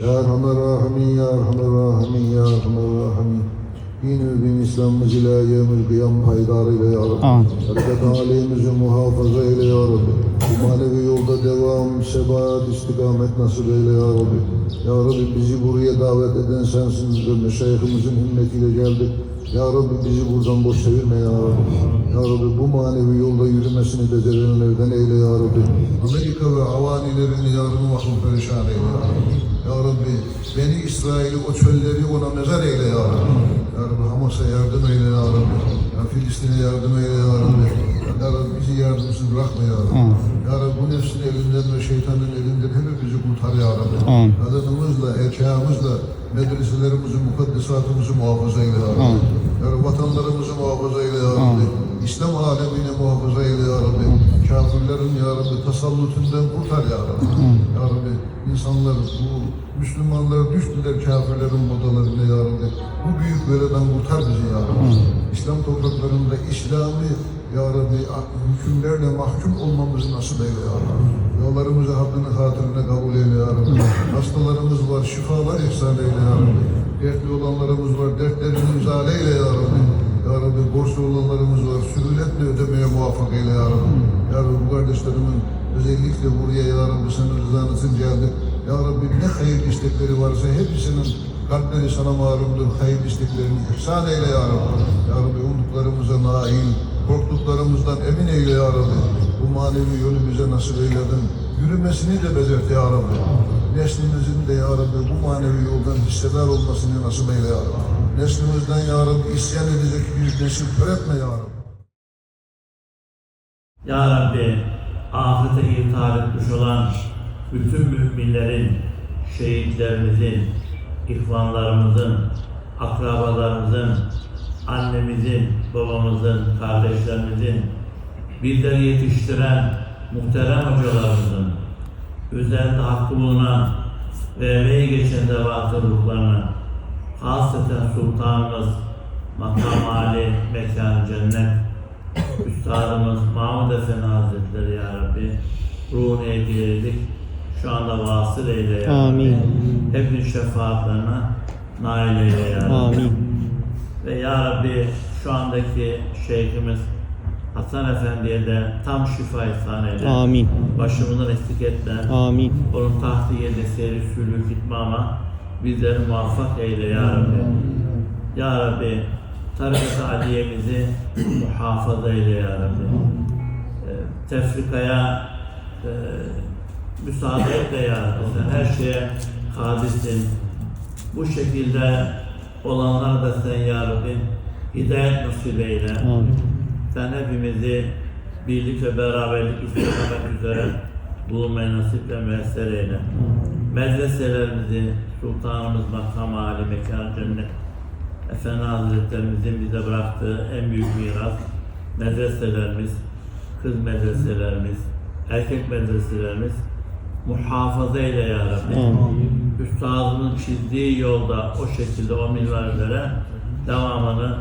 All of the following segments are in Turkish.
Ya Erhamer Rahimin, Ya Erhamer Rahimin, Ya Erhamer Rahimin. Din ve din İslam'ımız ila yevmil kıyam paydar eyle ya Rabbi. Hareket aleyhimizi muhafaza eyle ya Rabbi. Bu manevi yolda devam, sebat, istikamet nasip eyle ya Rabbi. Ya Rabbi bizi buraya davet eden sensin meşayihimizin himmetiyle geldik. Ya Rabbi bizi buradan boş çevirme ya Rabbi. Ya Rabbi bu manevi yolda yürümesini becerenlerden eyle ya Rabbi. Amerika ve avanilerini yarın mahrum perişan eyle ya Rabbi. Ya Rabbi beni İsrail'i o çölleri ona mezar eyle ya Rabbi. Ya Rabbi Hamas'a yardım eyle ya Rabbi. Ya Filistin'e yardım eyle ya Rabbi. Ya Rabbi bizi yardımsız bırakma ya Rabbi. Ya Rabbi bu nefsin elinden ve şeytanın elinden hepimizi kurtar ya Rabbi. Kadınımızla, erkeğimizle medreselerimizi, mukaddesatımızı muhafaza eyle ya Rabbi. Ya Rabbi vatanlarımızı muhafaza eyle ya Rabbi. İslam alemini muhafaza eyle ya Rabbi. Kafirlerin ya Rabbi tasallutundan kurtar ya Rabbi. Ya Rabbi insanlar bu Müslümanlar düştüler kafirlerin modalarına ya Rabbi. Bu büyük beladan kurtar bizi ya Rabbi. İslam topraklarında İslami ya Rabbi hükümlerle mahkum olmamızı nasip eyle ya Rabbi. Yollarımızı hakkını hatırına kabul eyle ya Rabbi. Hastalarımız var, şifalar ihsan eyle ya Rabbi. Dertli olanlarımız var, dertlerini izale eyle ya Rabbi. Ya Rabbi borçlu olanlarımız var, sürületle ödemeye muvaffak eyle ya Rabbi. Ya Rabbi bu kardeşlerimin özellikle buraya ya Rabbi senin rızan için geldik. Ya Rabbi ne hayır istekleri varsa hepsinin kalpleri sana malumdur. Hayır isteklerini ihsan eyle ya Rabbi. Ya Rabbi umduklarımıza nail, korktuklarımızdan emin eyle ya Rabbi. Bu manevi yolu bize nasip eyledin. Yürümesini de becert ya Rabbi. Neslimizin de ya Rabbi bu manevi yoldan hissedar olmasını nasip eyle ya Rabbi. Neslimizden ya Rabbi isyan edecek bir nesil öğretme ya Rabbi. Ya Rabbi, ahirete irtihar etmiş olan bütün müminlerin, şehitlerimizin, ihvanlarımızın, akrabalarımızın, annemizin, babamızın, kardeşlerimizin, bizleri yetiştiren muhterem hocalarımızın, üzerinde hakkı bulunan ve emeği geçen devatı ruhlarına, hasreten sultanımız, makam Ali, mekan cennet, Üstadımız Mahmud Efendi Hazretleri Ya Rabbi ruhunu hediyeledik. Şu anda vasıl eyle Ya Rabbi. Amin. Hepin şefaatlerine nail eyle Ya Rabbi. Amin. Ve Ya Rabbi şu andaki şeyhimiz Hasan Efendi'ye de tam şifa ihsan eyle. Amin. Başımızdan eksik etme. Amin. Onun tahtı yedi seyri sülük itmama bizleri muvaffak eyle Ya Rabbi. Ya Rabbi tarikat aliyemizi muhafaza eyle Ya Rabbi. E, tefrikaya e, müsaade et de Ya Rabbi. Sen her şeye kadirsin. Bu şekilde olanlara da sen Ya Rabbi hidayet nasip eyle. Sen hepimizi birlik ve beraberlik istemek üzere bulunmayı nasip ve müyesser eyle. Medreselerimizi, Sultanımız Makam Ali Mekan Cennet, Efendi Hazretlerimizin bize bıraktığı en büyük miras, medreselerimiz, kız medreselerimiz, erkek medreselerimiz muhafaza eyle ya Rabbi. Amin. Üstadımın çizdiği yolda o şekilde o minvallere devamını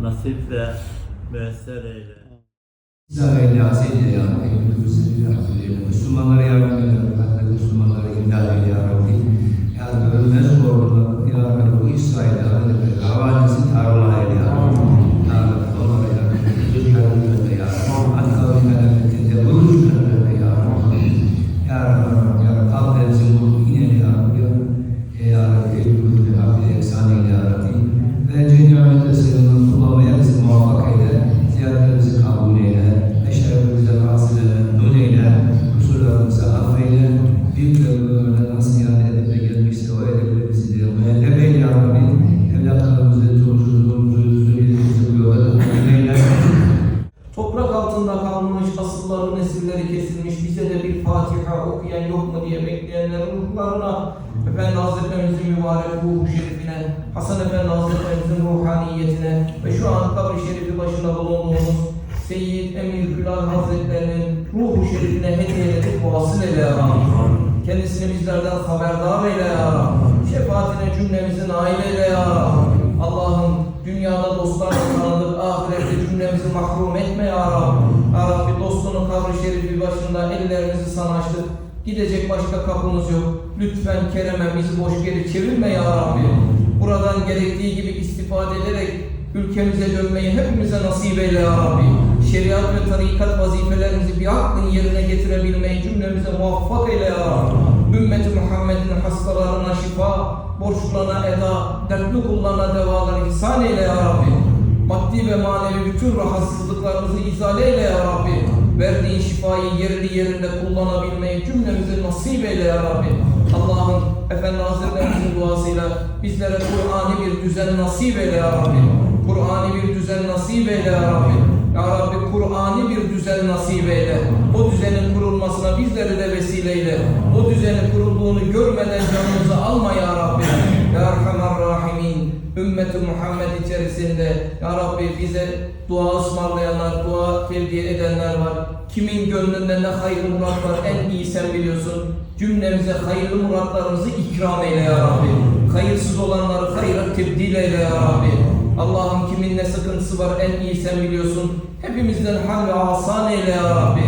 nasip ve müyesser eyle. İsrail Yasin'de ya Rabbi, Müslümanlara yardım eyle, Rabbi, Müslümanlara imdad eyle ya Rabbi. Ya Rabbi, ölmez korkular, ya Rabbi, bu Kendisini bizlerden haberdar eyle ya. Şefaatine cümlemizi nail eyle ya. Allah'ım dünyada dostlarla tanıdık, ahirette cümlemizi mahrum etme ya Rabbi. Ya Rabbi dostunu kabri şerifi başında ellerimizi sana açtık. Gidecek başka kapımız yok. Lütfen Kerem'e bizi boş geri çevirme ya Rabbi. Buradan gerektiği gibi istifade ederek ülkemize dönmeyi hepimize nasip eyle ya Rabbi. Şeriat ve tarikat vazifelerimizi bir hakkın yerine getirebilmeyi cümlemize muvaffak eyle ya Rabbi. Ümmeti Muhammed'in hastalarına şifa, borçlarına eda, dertli kullarına devalar ihsan eyle ya Rabbi. Maddi ve manevi bütün rahatsızlıklarımızı izale eyle ya Rabbi. Verdiğin şifayı yerli yerinde kullanabilmeyi cümlemize nasip eyle ya Rabbi. Allah'ım Efendi Hazretlerimizin duasıyla bizlere Kur'an'ı bir düzen nasip eyle ya Rabbi. Kur'an'ı bir düzen nasip eyle ya Rabbi. Ya Rabbi Kur'an'ı bir düzen nasip eyle. O düzenin kurulmasına bizleri de vesileyle. O düzenin kurulduğunu görmeden canımızı alma ya Rabbi. Ya Erhamer Rahimin. Ümmeti Muhammed içerisinde Ya Rabbi bize dua ısmarlayanlar, dua tevdi edenler var. Kimin gönlünde ne hayırlı murat var en iyi sen biliyorsun. Cümlemize hayırlı muratlarımızı ikram eyle ya Rabbi. Hayırsız olanları hayra tebdil eyle ya Rabbi. Allah'ım kimin ne sıkıntısı var en iyi sen biliyorsun. Hepimizden hal ve asan eyle ya Rabbi.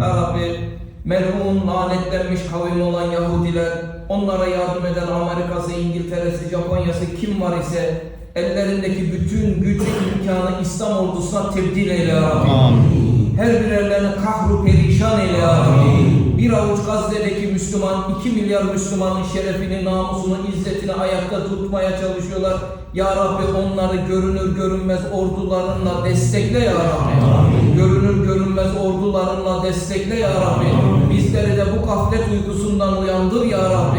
Ya Rabbi merhumun lanetlenmiş kavim olan Yahudiler, onlara yardım eden Amerika'sı, İngiltere'si, Japonya'sı kim var ise ellerindeki bütün ve imkanı İslam ordusuna tebdil eyle ya Rabbi. Her birerlerini kahru perişan eyle ya Rabbi. Bir avuç Gazze'deki Müslüman, iki milyar Müslümanın şerefini, namusunu, izzetini ayakta tutmaya çalışıyorlar. Ya Rabbi onları görünür görünmez ordularınla destekle ya Rabbi. Görünür görünmez ordularınla destekle ya Rabbi. Bizleri de bu gaflet uykusundan uyandır ya Rabbi.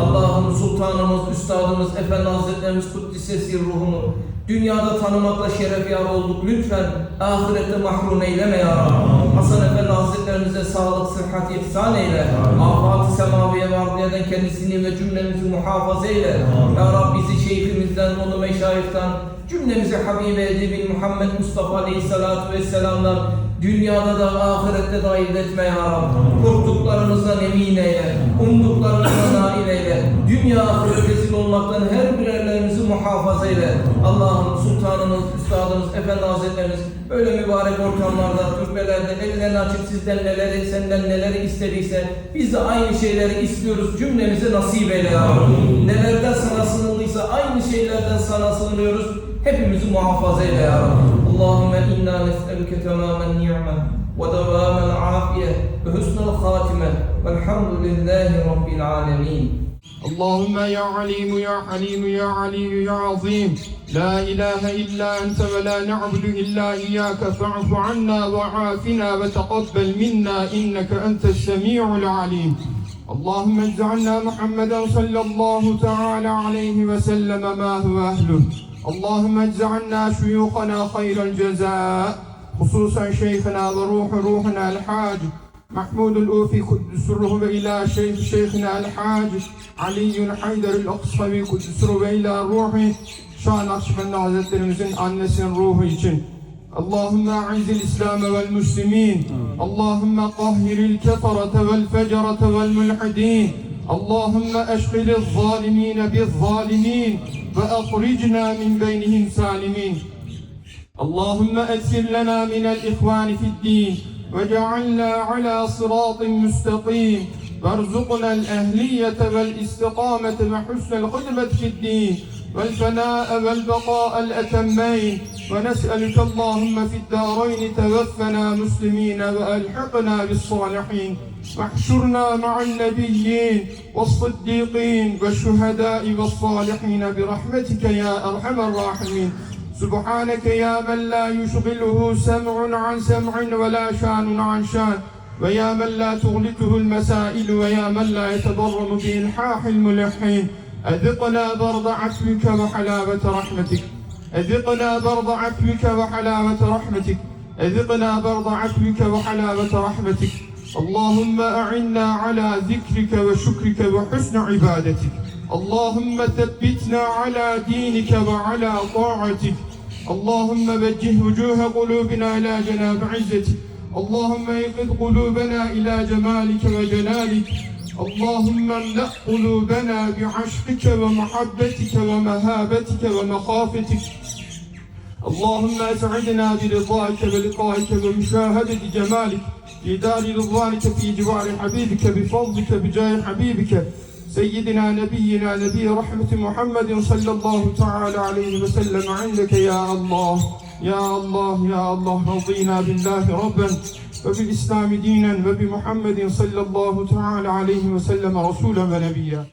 Allah'ım sultanımız, üstadımız, Efendi Hazretlerimiz Kuddisesi ruhunu dünyada tanımakla şeref yar olduk. Lütfen ahirette mahrum eyleme ya Rabbi. Hasan Efendi Hazretlerimize sağlık, sıhhat ihsan eyle. Afat-ı semaviye vardı eden kendisini ve cümlemizi muhafaza eyle. Ya Rabbi bizi şeyhimizden, onu meşayihten, cümlemizi Habibi Edibin Muhammed Mustafa Aleyhisselatü Vesselam'dan dünyada da ahirette de ayırt etme ya Rabbi. Korktuklarımızdan emin eyle. Umduklarımızdan nail eyle. Dünya ahiret rezil olmaktan her birerlerimizi muhafaza eyle. Allah'ım sultanımız, üstadımız, efendi hazretlerimiz böyle mübarek ortamlarda, türbelerde ellerini açıp sizden neleri, senden neleri istediyse biz de aynı şeyleri istiyoruz. Cümlemize nasip eyle ya Rabbi. Nelerden sana sınırlıysa aynı şeylerden sana sığınıyoruz. Hepimizi muhafaza eyle ya Rabbi. Allahümme inna nes'eluke tamamen ni'me ve devamen afiye ve husnul hatime velhamdülillahi rabbil alemin. اللهم يا عليم يا حليم يا علي يا عظيم لا إله إلا أنت ولا نعبد إلا إياك فاعف عنا وعافنا وتقبل منا إنك أنت السميع العليم اللهم اجعلنا محمدا صلى الله تعالى عليه وسلم ما هو أهله اللهم اجعلنا شيوخنا خير الجزاء خصوصا شيخنا وروح روحنا الحاج محمود الأوفي قدس روحه إلى شيخ شيخنا الحاج علي حيدر الأقصوي قدس روحه إلى روحه Şah Nakşibendi Hazretlerimizin annesinin ruhu için اللهم أعز الإسلام والمسلمين اللهم قهر الكفرة والفجرة والملحدين اللهم أشغل الظالمين بالظالمين وأخرجنا من بينهم سالمين اللهم أسر لنا من الإخوان في الدين وجعلنا على صراط مستقيم. وارزقنا الأهلية والإستقامة وحسن الخدمة في الدين. والفناء والبقاء الأتمين. ونسألك اللهم في الدارين توفنا مسلمين وألحقنا بالصالحين. واحشرنا مع النبيين والصديقين والشهداء والصالحين برحمتك يا أرحم الراحمين. سبحانك يا من لا يشغله سمع عن سمع ولا شان عن شان. ويا من لا تغلطه المسائل ويا من لا يتضرم بإلحاح الملحين. أذقنا برد عفوك وحلاوة رحمتك. أذقنا برد عفوك وحلاوة رحمتك. أذقنا برد عفوك وحلاوة رحمتك. اللهم أعنا على ذكرك وشكرك وحسن عبادتك. اللهم ثبتنا على دينك وعلى طاعتك. اللهم وجه وجوه قلوبنا إلى جناب عزتك. اللهم أيقظ قلوبنا إلى جمالك وجلالك. اللهم املأ قلوبنا بعشقك ومحبتك ومهابتك ومخافتك. اللهم اسعدنا برضاك ولقائك ومشاهدة جمالك. في دار رضوانك في جوار حبيبك بفضلك بجاه حبيبك. سيدنا نبينا نبي رحمة محمد صلى الله تعالى عليه وسلم عندك يا الله. يا الله يا الله رضينا بالله ربا. ve bil İslami dinen ve bi Muhammedin sallallahu teala aleyhi ve sellem rasulen ve nebiyya.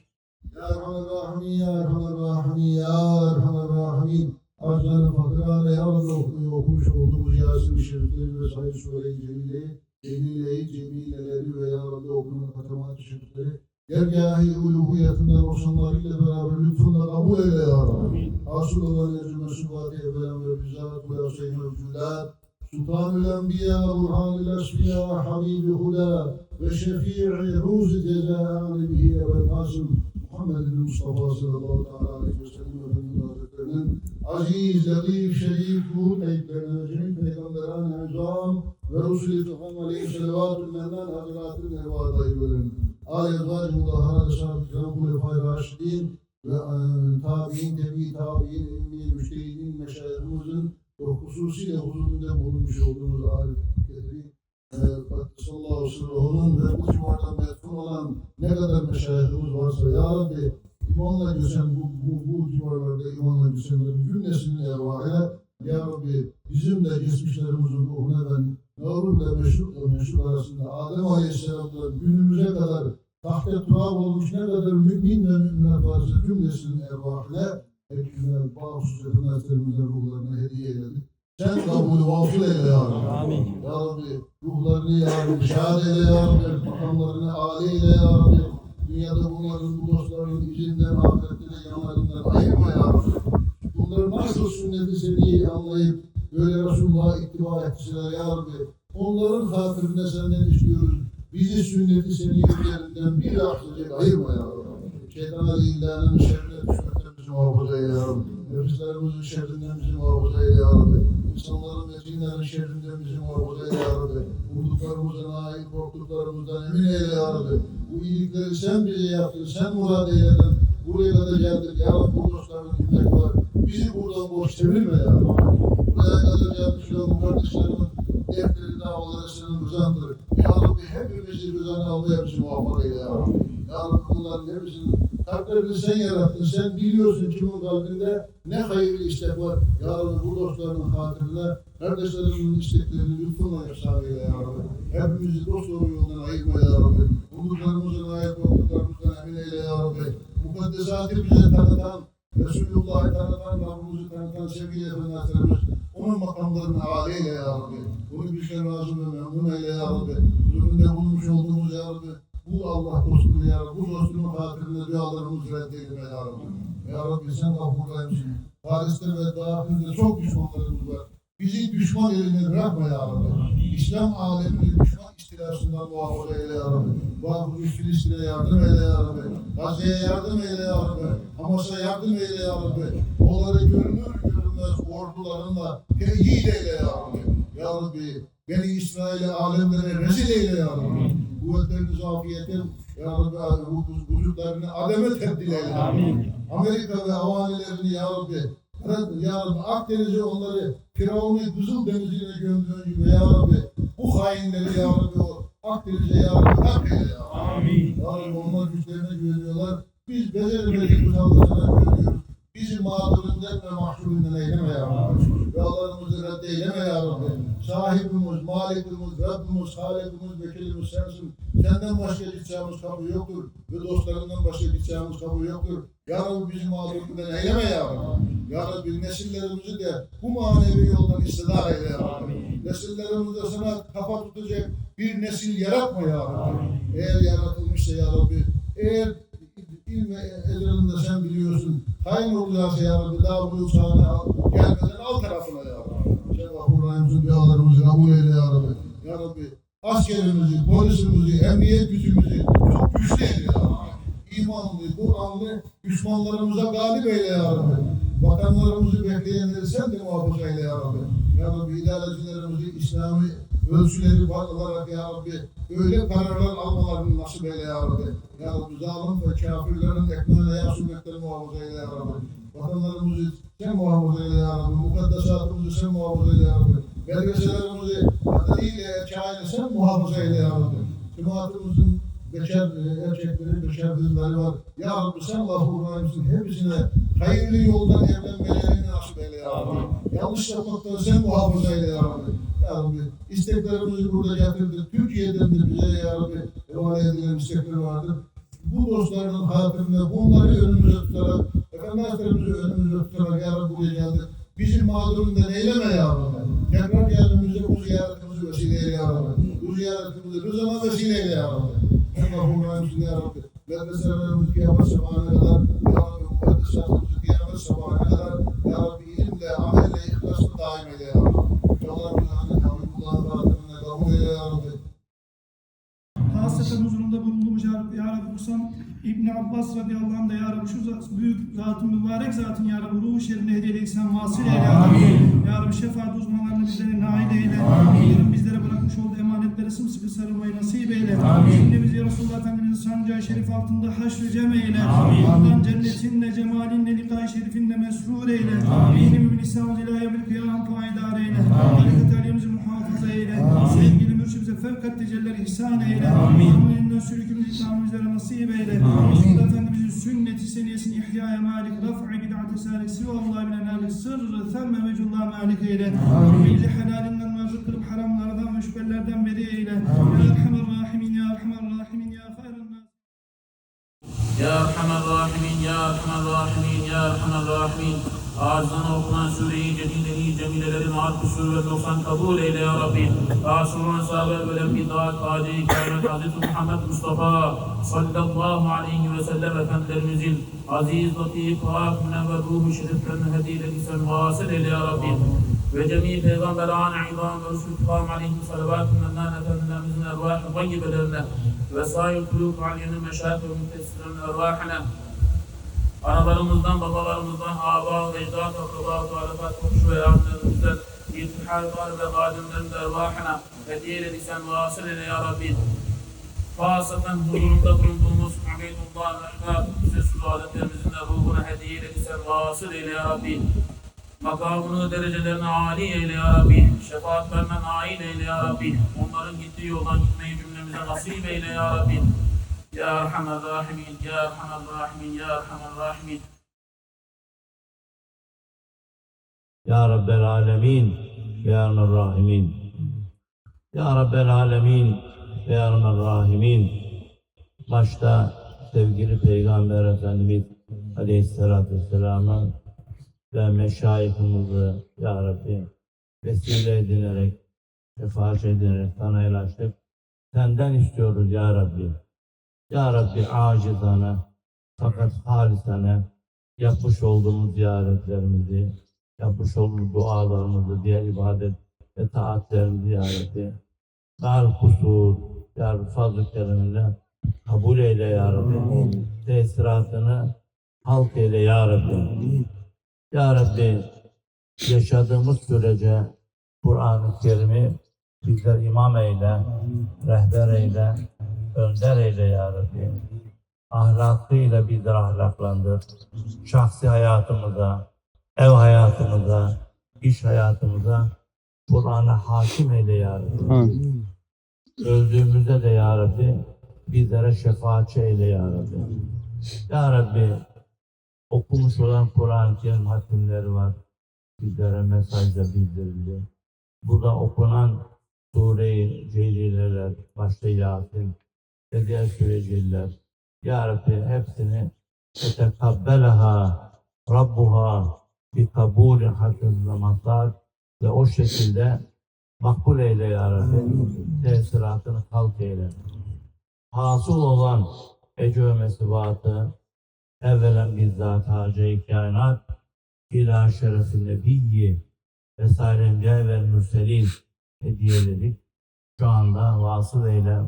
Ya Erhamer Rahimin, Ya Erhamer Rahimin, Ya Erhamer Rahimin. Ağaçları fakirane yalanla okunuyor, okumuş olduğumuz Yasin-i Şerifleri ve Sayın Sure-i Cemile'yi, Cemile'yi, Cemile'leri ve yalanla okunan Fatamat-ı Şerifleri, Dergâh-i Uluhiyetinden noksanlarıyla beraber lütfunla kabul eyle ya Rabbi. Asıl olan ecrüme sübati evvelen ve bizzat bu yasayı mevcudat. Burhanül Esfiya, Habibi Huda ve Şefii Ruzi Cezâ'ani bihi Ebel Kasım, Muhammed'in Mustafa sallallahu teala aleyhi ve sellem Efendimiz Hazretlerinin aziz, latif, şerif, ruh teyiplerine, cemil peygamberan, ezam ve Resulü Tuhan aleyhi selavatü mennan hazretlerinin evadayı bölün. Ali Ezvacı Mudahara Sahabe-i Kiram Kulefai Raşidin ve e, tabi'in, tebi tabi'in, ilmi, müştehidin, meşayirimizin ve hususiyle huzurunda bulunmuş olduğumuz Arif Kedri sallallahu sırrının ve bu civarda metfun olan ne kadar meşayihimiz varsa Ya Rabbi imanla gösen bu, bu, bu civarlarda imanla gösenlerin cümlesinin ervahına Ya Rabbi bizim de geçmişlerimizin ruhuna ben Navruz'la meşrukla meşruk arasında Adem Aleyhisselam'dan günümüze kadar tahta turab olmuş ne kadar mümin ve müminler varsa cümlesinin ervahına hepsine bağımsız yakınlaştırımızın ruhlarına hediye eyledik. Sen kabulü vasıl eyle ya Rabbi. Amin. Ya Rabbi ruhlarını ya Rabbi şahit eyle ya Rabbi. Makamlarını âli eyle ya Rabbi. Dünyada bunların bu dostların izinden, ahirette de yanlarından ayırma ya Rabbi. Bunları nasıl sünnet-i seniyeyi anlayıp böyle Resulullah'a ittiba ettiler ya Rabbi. Onların hatırına senden istiyoruz. Bizi sünnet-i seniyelerinden bir ahircek ayırma ya Rabbi. Şeytan-ı illanın şerrine düşmekten bizi muhafaza eyle ya Rabbi. Nefislerimizin şerrinden bizi muhafaza eyle ya Rabbi. İnsanların ve cinlerin şerrinden bizi muhafaza eyle ya Rabbi. Vurduklarımızdan ait korktuklarımızdan emin eyle ya Rabbi. Bu iyilikleri sen bize yaptın, sen murad eyledin. Buraya kadar geldik ya Rabbi. Bu dostların himmet var. Bizi buradan boş çevirme ya Rabbi. Buraya kadar gelmiş olan bu kardeşlerimin defteri davaları senin rızandır. Ya Rabbi hepimizi rızana almaya bizi muvaffak eyle ya Rabbi. Ya Rabbi bunların hepsinin kalplerini sen yarattın. Sen biliyorsun kimin kalbinde ne hayırlı istek var. Ya Rabbi bu dostların hatırına kardeşlerimizin isteklerini lütfunla ihsan eyle ya Rabbi. Hepimizi dost doğru yoldan ayırma ya Rabbi. Umduklarımızın ayet korktuklarımızdan emin eyle ya Rabbi. Mukaddesatı bize tanıtan, Resulullah'ı tanıtan, Rabbimizi tanıtan sevgili Efendi Hazretlerimiz onun makamlarını âli eyle ya Rabbi. Bunu bizden razı ve memnun eyle ya Rabbi. Huzurunda bulmuş olduğumuz ya Rabbi. Bu Allah dostunu ya Rabbi. Bu dostunun hatırında dualarımızı reddeyleme ya Rabbi. Ya Rabbi sen gafurlaymışsın. Paris'te ve dahilde çok düşmanlarımız var. Bizi düşman eline bırakma ya Rabbi. İslam alemini düşman istilasından muhafaza eyle ya Rabbi. Vahvuş Filistin'e yardım eyle ya Rabbi. Gazze'ye yardım eyle ya Rabbi. Hamas'a yardım eyle ya Rabbi. Onları görünür görünmez ordularınla teyit eyle ya Rabbi. Ya Rabbi beni İsrail'e alemlere rezil eyle ya Rabbi. Kuvvetlerini zafiyetin ya Rabbi bu vücutlarını ademe tebdil eyle. Amin. Amerika ve havanilerini ya Rabbi ya Rabbi Akdeniz'e onları Firavun'u Kızıl Denizi'ne gömdüğün gibi ya Rabbi bu hainleri ya Rabbi o Akdeniz'e ya Rabbi hak eyle ya Amin. Ya Rabbi onlar güçlerine güveniyorlar. Biz beceremediğimiz bu sana güveniyoruz. Bizi mağdurinden ve mahşurinden eyleme ya Rabbi. Ve Allah'ımızı reddeyleme ya Rabbi. Sahibimiz, malikimiz, Rabbimiz, Halikimiz, vekilimiz sensin. Senden başka gideceğimiz kapı yoktur. Ve dostlarından başka gideceğimiz kapı yoktur. Ya Rabbi bizi mağdurinden eyleme ya Rabbi. Ya Rabbi nesillerimizi de bu manevi yoldan istidar eyle ya Rabbi. Nesillerimizde sana kafa tutacak bir nesil yaratma ya Rabbi. Eğer yaratılmışsa ya Rabbi, eğer ilmi ellerinde sen biliyorsun. Hayır olacaksa ya Rabbi daha bu sahne gelmeden al tarafına ya Rabbi. Sen Rahman'ımızın dualarımızı kabul eyle ya Rabbi. Ya Rabbi askerimizi, polisimizi, emniyet gücümüzü çok güçlü eyle ya Rabbi. İmanlı, Kur'anlı düşmanlarımıza galip eyle ya Rabbi. Vatanlarımızı bekleyenleri sen de muhafaza eyle ya Rabbi. Ya Rabbi idarecilerimizi İslami ölçüleri var olarak ya Rabbi öyle kararlar almalarını nasip eyle ya Rabbi. Ya Rabbi zalim ve kafirlerin ekmeğine yer sürmekleri muhafaza eyle ya Rabbi. Vatanlarımızı sen muhafaza eyle ya Rabbi. Mukaddesatımızı sen muhafaza eyle ya Rabbi. Belgesellerimizi adıyla erkeğiyle sen muhafaza eyle ya Rabbi. Cemaatimizin beşer e, erkekleri, beşer kızları var. Ya Rabbi sen rahimsin. Hepsine hayırlı yoldan evlenmelerini nasip eyle ya Rabbi. Yanlış yapmaktan sen muhafaza eyle ya Rabbi. Ya Rabbi isteklerimizi burada getirdik. Türkiye'den de bize ya Rabbi emanet edilen istekleri vardır. Bu dostlarının hatırına bunları önümüze tutarak, Efendi Hazretlerimizi önümüze tutarak ya Rabbi buraya geldik. Bizim mağdurundan eyleme ya Rabbi. Tekrar geldiğimizde bu ziyaretimizi vesile eyle ya Rabbi. Bu ziyaretimizi rızana vesile eyle ya Rabbi. Allah'ım rahimsin ya Rabbi. Medreselerimizi kıyamet sabahına kadar, ya Rabbi kıyamet sabahına kadar, ya Rabbi ilimle, amelle, ihlasla daim eyle ya Rabbi. Rabbi, hani Habibullah'ın hatırına kabul eyle ya Rabbi. Hasreten huzurunda bulunduğumuz Ya Rabbi, Ya Rabbi Kusam İbni Abbas radıyallahu anh da Ya Rabbi şu büyük zatın mübarek zatın Ya Rabbi ruhu şerifine hediye sen vasıl eyle Ya Rabbi. Ya Rabbi şefaat uzmanlarını bizlere nail eyle. Amin. Bizlere bırakmış olduğu emanetleri sımsıkı sarılmayı nasip eyle. Şimdi bizi Resulullah Efendimizin sancağı şerif altında haşr cem eyle. Ondan cennetinle, cemalinle, likay şerifinle mesrur eyle. Dini mümin İslam ilahi bir kıyam faidar eyle. Tarikat alemizi muhafaza eyle. Sevgili mürşid bize fevkat tecelliler ihsan eyle. Amin. Sülükümüzü ikramı bizlere nasip eyle. Resulullah Efendimizin sünneti seniyesini ihyaya malik, raf'i bid'ati salik, sivallahi bile nalik, sırrı, themme vecullah malik eyle. Bizi helalinden merzik kılıp haramlardan ve şüphelerden beri eyle. Ya Erhamer Rahimin, Ya Erhamer Rahimin, Ya Nas. Ya Erhamer Rahimin, Ya Erhamer Rahimin, Ya Erhamer Rahimin. Ağzına okunan Sure-i Celile'yi cemilelerin harfi sure ve 90 kabul eyle ya Rabbi. Asuran sahabe ve bidat, adi, kâmet, Hazreti Muhammed Mustafa sallallahu aleyhi ve sellem Efendilerimizin aziz, latif, hak, münevver ruhu şeriflerine hediyeleri sen vasıl eyle ya Rabbi. Ve cemi peygamberane, idam ve rusul kıvam aleyhi salavatü mennâne efendimizin ervâh-ı tayyibelerine ve sahil kulûk aliyenin meşâhı ve mütessirlerin ervâhine analarımızdan, babalarımızdan, aba, ecdat, akraba, tarifat, komşu ve yarınlarımızdan, irtihallar ve galimlerin de ervahına hediye edilsen vasıl eyle ya Rabbi. Fasaten huzurunda bulunduğumuz Ubeydullah, Mehmet, bize sülaletlerimizin de ruhuna hediye edilsen vasıl eyle ya Rabbi. Makamını, derecelerini âli eyle ya Rabbi. Şefaatlerine nail eyle ya Rabbi. Onların gittiği yoldan gitmeyi cümlemize nasip eyle ya Rabbi. Erhamer Rahimin, Ya Erhamer Rahimin, Ya Erhamer Rahimin. Ya Rabbel Alemin ve Ya Erhamer Rahimin. Ya Rabbel Alemin ve Erhamer Rahimin. Başta sevgili Peygamber Efendimiz Aleyhisselatü Vesselam'ı ve meşayihimizi Ya Rabbi vesile edinerek, şefaat edinerek sana el açtık. Senden istiyoruz Ya Rabbi. Ya Rabbi acizane fakat halisane yapmış olduğumuz ziyaretlerimizi, yapmış olduğumuz dualarımızı, diğer ibadet ve taatlerimizi Ya Rabbi. Dar kusur, Ya Rabbi fazl-ı kereminle kabul eyle Ya Rabbi. Tesiratını halk eyle Ya Rabbi. Ya Rabbi yaşadığımız sürece Kur'an-ı Kerim'i bizler imam eyle, rehber eyle, önder eyle Ya Rabbi. Ahlakıyla bizleri ahlaklandır. Şahsi hayatımıza, ev hayatımıza, iş hayatımıza Kur'an'a hakim eyle Ya Rabbi. Öldüğümüzde de Ya Rabbi bizlere şefaatçi eyle Ya Rabbi. Ya Rabbi okumuş olan Kur'an-ı Kerim hatimleri var. Bizlere mesajla bildirildi. Burada okunan Sure-i Celileler, başta Yasin ve diğer süreciler. Ya Rabbi hepsini etekabbelaha Rabbuha bir kabul hakkında mazhar ve o şekilde makbul eyle ya Rabbi. Tesiratını halk eyle. Hasıl olan ece ve mesibatı evvelen bizzat hacı kainat ila şerefi nebiyyi vesaire ve mürselin hediyeledik. Şu anda vasıl eyle.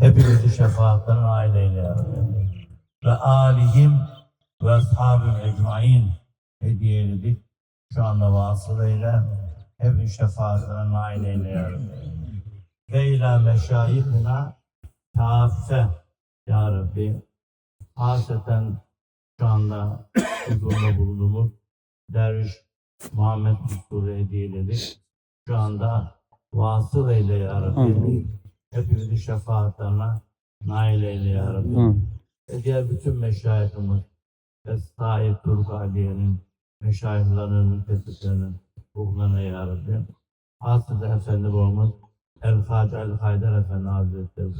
Hepimizi şefaatlerine nail ya. Ve alihim ve ashabim ecmain hediyeledik. Şu anda vasıl eyle. Hepimizi şefaatlerine nail eyle ya. Ve ila meşayihina kaffe ya Rabbi. Haseten şu anda huzurunda bulunduğumuz Derviş Muhammed Mustafa hediyeledik. şu anda vasıl eyle ya Rabbi. Hepimizi şefaatlerine nail eyle ya Rabbi. Ve diğer bütün meşayihimiz ve Said Turk Aliye'nin, meşayihlerinin, müfessirlerinin ruhlarına ya Rabbi. Hasılı Efendi babamız El Hacı Ali Haydar Efendi Hazretleri.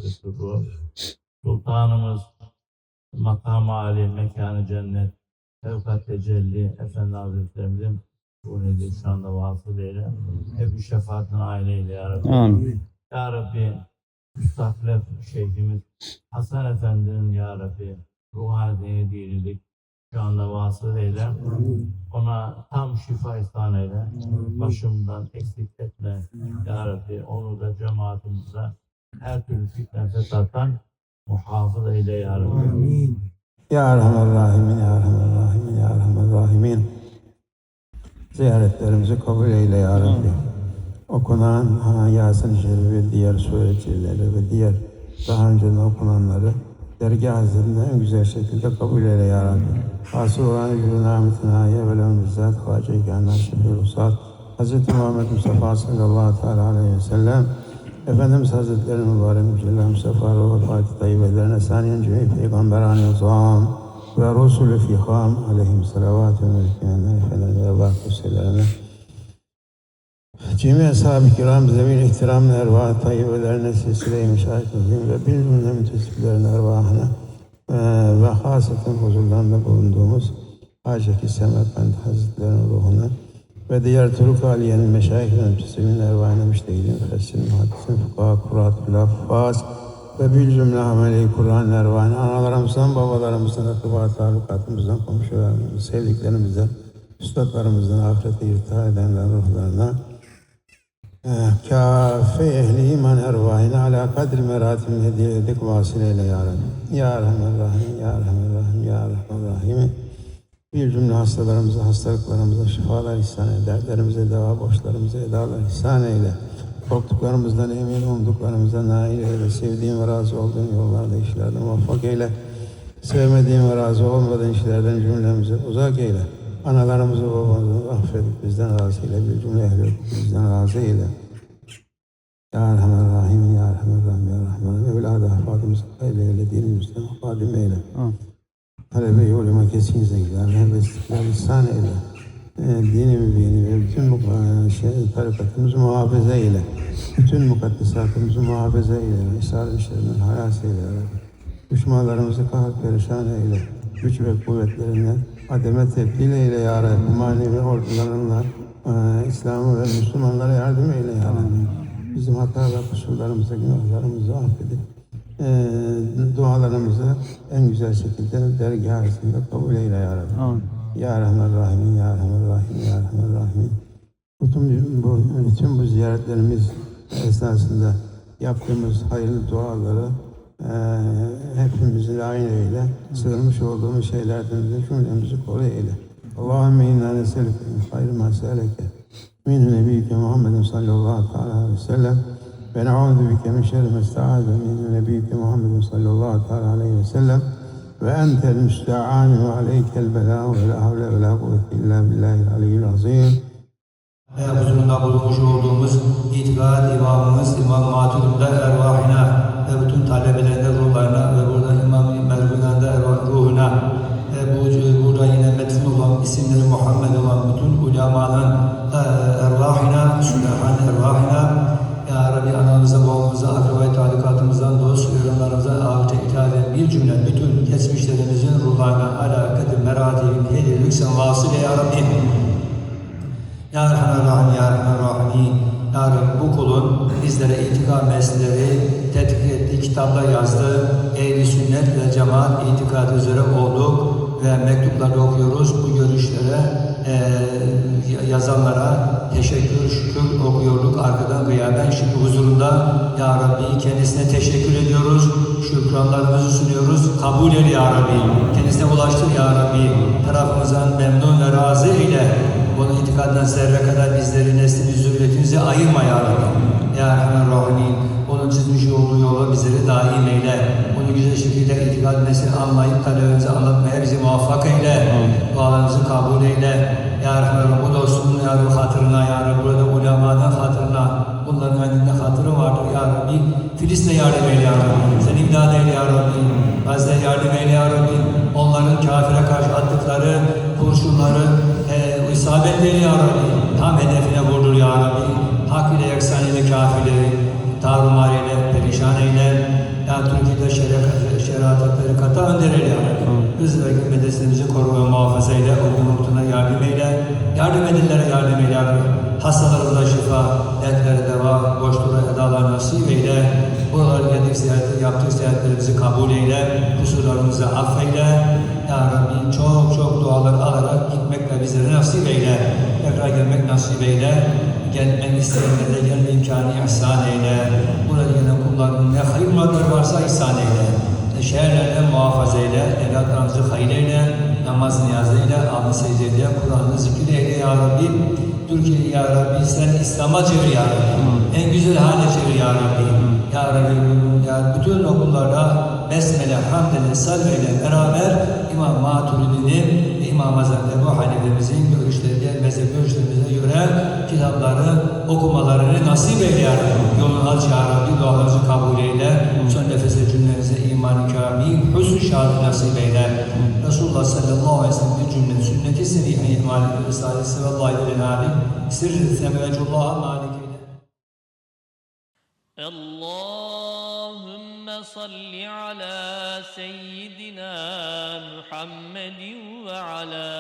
Sultanımız makam Ali, mekanı cennet, Fevkat Tecelli Efendi Hazretlerimizin bu nedir şu anda vasıl eyle. Hep şefaatine aileyle ya Rabbi. Amin. Ya Rabbi müstahlef şeyhimiz Hasan Efendi'nin Ya Rabbi ruhani dinilik şu anda vasıl eyle. Ona tam şifa ihsan eyle. Başımdan eksik etme Ya Rabbi. Onu da cemaatimize her türlü fitne fesattan muhafız eyle Ya Rabbi. Ya Erhamer Rahimin, Ya Erhamer Rahimin, Ya Erhamer Rahimin. Ziyaretlerimizi kabul eyle Ya Rabbi. Okunan Yasin-i Şerif ve diğer suretçileri ve diğer daha önceden okunanları dergah hazretinde en güzel şekilde kabul eyle Ya Rabbi. Hasıl olan Gülü Namet'in Ayye ve Levn Bizzat Gânar Şefi Rusat Hz. Muhammed Mustafa sallallahu teala aleyhi ve sellem Efendimiz Hazretleri Mübarek Mücella Mustafa Ruhu Fatih Tayyibelerine saniyen cümle peygamberane uzam ve Resulü fiham aleyhim salavatü ve melekine efendim ve baküselerine Cemi ashab-ı kiram zemin ihtiram ervah tayyibelerine silsile-i ve bir cümle mütesiplerin ervahına eee, ve hasaten huzurlarında bulunduğumuz Hacı Semerkand Hazretleri'nin ruhuna ve diğer Turuk Aliye'nin meşayihlerin mütesimin ervahine müştehidin, fessin, hadisin, fukaha, kurat, laffaz ve bir cümle ameli Kur'an ervahine analarımızdan, babalarımızdan, akraba talukatımızdan, komşularımızdan, sevdiklerimizden, üstadlarımızdan, ahirete irtihar edenlerin ruhlarına Kâfe ehli iman ervahine ala kadri meratim hediye edik vasıl eyle ya Rabbi. Ya Rahman Rahim, Ya Rahman Rahim, Ya Rahman Rahim. Bir cümle hastalarımıza, hastalıklarımıza şifalar ihsan eyle. Dertlerimize deva, borçlarımıza edalar ihsan eyle. Korktuklarımızdan emin, umduklarımızdan nail eyle. Sevdiğin ve razı olduğun yollarda, işlerde muvaffak eyle. Sevmediğin ve razı olmadığın işlerden cümlemizi uzak eyle. Analarımızı, babamızı affedip bizden razı eyle. Bir cümle ehli bizden razı eyle. Ya Erhamer Rahim, Ya Erhamer Rahim, Ya Rahman. Evladı ahfadımızı eyle eyle, dinimizden hadim eyle. Talebe yoluma kesin zekler ve istiklal ihsan eyle. E, dini mübini ve bütün e, şey, tarikatımızı muhafaza eyle. Bütün mukaddesatımızı muhafaza eyle. İsar işlerinden hayas eyle. Düşmanlarımızı kahret perişan eyle. Güç ve kuvvetlerinden ademe tebdil eyle ya Rabbi. Manevi ordularınla e, İslam'ı ve Müslümanlara yardım eyle ya Rabbi. Bizim hata ve kusurlarımızı, günahlarımızı affedip e, dualarımızı en güzel şekilde dergah arasında kabul eyle ya Rabbi. Ya Rahman Rahim, Ya Rahman Rahim, Ya Rahman Rahim. Bütün bu, bütün bu ziyaretlerimiz esnasında yaptığımız hayırlı duaları e, hepimizi layın eyle. Sığınmış olduğumuz şeylerden de cümlemizi koru eyle. Allahümme inna neselüke min hayri ma seleke min nebiyyike Muhammedin sallallahu aleyhi ve sellem ve ne'udhu bike min şerri ma esta'aze min nebiyyike Muhammedin sallallahu aleyhi ve sellem ve entel müste'an ve aleykel bela ve la havle ve la kuvvete illa billahil aliyyil azim. Ve huzurunda bulunmuş olduğumuz itikad imamımız İmam Matud'un ervahına ve bütün talebelerine ruhlarına ve burada İmam Merhu'nun da ervah- ruhuna ve bu, burada yine metin olan isimleri Muhammed olan bütün ulemanın e, ervahına, sülahan ervahına Ya Rabbi anamıza, babamıza, akrabayı talikatımızdan, dost ürünlerimize ahirete ithal bir cümle bütün sen vasıl ya Rabbi. Ya Erhamer Rahim, Ya Erhamer Rahim. Ya Rabbi bu kulun bizlere itikad meseleleri tetkik etti, kitaplar yazdı. Ehli sünnet ve cemaat itikadı üzere olduk ve mektuplarda okuyoruz. Bu görüşlere eee, yazanlara teşekkür, şükür okuyorduk arkadan gıyaben. Şimdi huzurunda Ya Rabbi kendisine teşekkür ediyoruz. Şükranlarımızı sunuyoruz. Kabul eyle Ya Rabbi. Kendisine ulaştır Ya Rabbi. Tarafımızdan memnun ve razı eyle. Bunun itikadından zerre kadar bizleri, neslimizi, zürriyetimizi ayırma ya Rabbi. Ya Rahman Rahim. Onun çizmiş olduğu yola bizleri daim eyle. Onu güzel şekilde itikad meselini anlayıp talebimizi anlatmaya bizi muvaffak eyle. Dualarımızı kabul eyle. Ya Rabbi bu dostluğun ya Rabbi hatırına ya Rabbi burada ulemadan hatırına bunların önünde Rabbi. Filistin'e yardım eyle ya Rabbi. Sen imdad eyle ya Rabbi. Gazze'ye yardım eyle ya Rabbi. Onların kafire karşı attıkları kurşunları e, isabet eyle ya Rabbi. Tam hedefine vurdur ya Rabbi. Hak ile yaksan ile kafirleri tarumar eyle, perişan eyle. Ya Türkiye'de şeriat, şeriata, tarikata önder eyle ya Rabbi. Hız ve medresemizi koru ve muhafaza eyle. Okul noktuna yardım eyle. Yardım edinlere yardım eyle ya Rabbi. Hastalarımıza şifa, dertlere deva, boşluğa edalar nasip eyle. Buralara geldik ziyareti, yaptık ziyaretlerimizi kabul eyle. Kusurlarımızı affeyle. Ya Rabbi çok çok dualar alarak gitmekle bizlere nasip eyle. Tekrar gelmek nasip eyle. Gelmek isteyenlere gelme imkanı ihsan eyle. Burada gelen kulların ne hayır maddeleri varsa ihsan eyle. Şehirlerden muhafaza eyle, evlatlarımızı hayır eyle, namaz niyaz eyle, alnı secde eyle, Kur'an'ı zikir eyle ya Rabbi. Türkiye'yi ya Rabbi sen İslam'a çevir ya Rabbi. En güzel hale çevir ya Rabbi. Ya Rabbi ya bütün okullarda Besmele, Hamdele, Salveyle beraber İmam Maturidi'nin ve İmam Azam Ebu Hanife'mizin görüşlerine, mezhep görüşlerimize göre kitapları okumalarını nasip eyle ya Rabbi. Yolunu aç ya Rabbi, dualarımızı kabul eyle. Son nefese cümlemize iman-ı kamil, hüsn-ü şehadet nasip eyle. Resulullah sallallahu aleyhi ve sellem cümle sünneti seniye ihmal ve risalesi ve Allah'ı ile nabi. Sirri semevecullah'a malik eyle. اللهم صل على سيدنا محمد وعلى